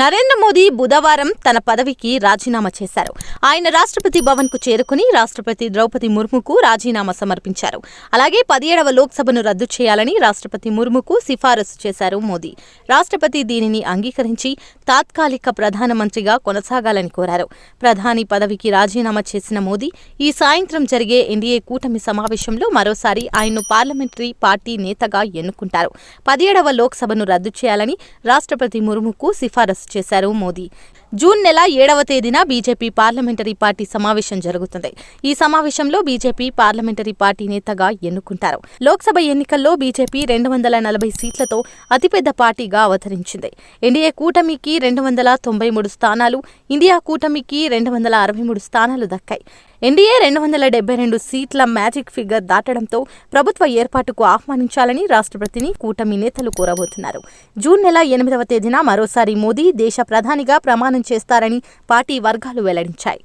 నరేంద్ర మోదీ బుధవారం తన పదవికి రాజీనామా చేశారు. ఆయన రాష్ట్రపతి భవన్కు చేరుకుని రాష్ట్రపతి ద్రౌపది ముర్ముకు రాజీనామా సమర్పించారు. అలాగే పదిహేడవ లోక్సభను రద్దు చేయాలని రాష్ట్రపతి ముర్ముకు సిఫారసు చేశారు మోదీ. రాష్ట్రపతి దీనిని అంగీకరించి తాత్కాలిక ప్రధానమంత్రిగా కొనసాగాలని కోరారు. ప్రధాని పదవికి రాజీనామా చేసిన మోదీ ఈ సాయంత్రం జరిగే ఎన్డీఏ కూటమి సమావేశంలో మరోసారి ఆయన్ను పార్లమెంటరీ పార్టీ నేతగా ఎన్నుకుంటారు. పదిహేడవ లోక్సభను రద్దు చేయాలని రాష్ట్రపతి ముర్ముకు సిఫారసు చేశారు మోదీ. జూన్ నెల ఏడవ తేదీన బీజేపీ పార్లమెంటరీ పార్టీ సమావేశం జరుగుతుంది. ఈ సమావేశంలో బీజేపీ పార్లమెంటరీ పార్టీ నేతగా ఎన్నుకుంటారు. లోక్సభ ఎన్నికల్లో బీజేపీ రెండు వందల నలభై సీట్లతో అతిపెద్ద పార్టీగా అవతరించింది. ఎన్డీఏ కూటమికి రెండు వందల తొంభై మూడు స్థానాలు ఇండియా కూటమికి రెండు వందల అరవై మూడు స్థానాలు దక్కాయి. ఎన్డీఏ రెండు వందల డెబ్బై రెండు సీట్ల మ్యాజిక్ ఫిగర్ దాటడంతో ప్రభుత్వ ఏర్పాటుకు ఆహ్వానించాలని రాష్ట్రపతిని కూటమి నేతలు కోరబోతున్నారు. జూన్ నెల ఎనిమిదవ తేదీన మరోసారి మోదీ దేశ ప్రధానిగా ప్రమాణం చేస్తారని పార్టీ వర్గాలు వెల్లడించాయి.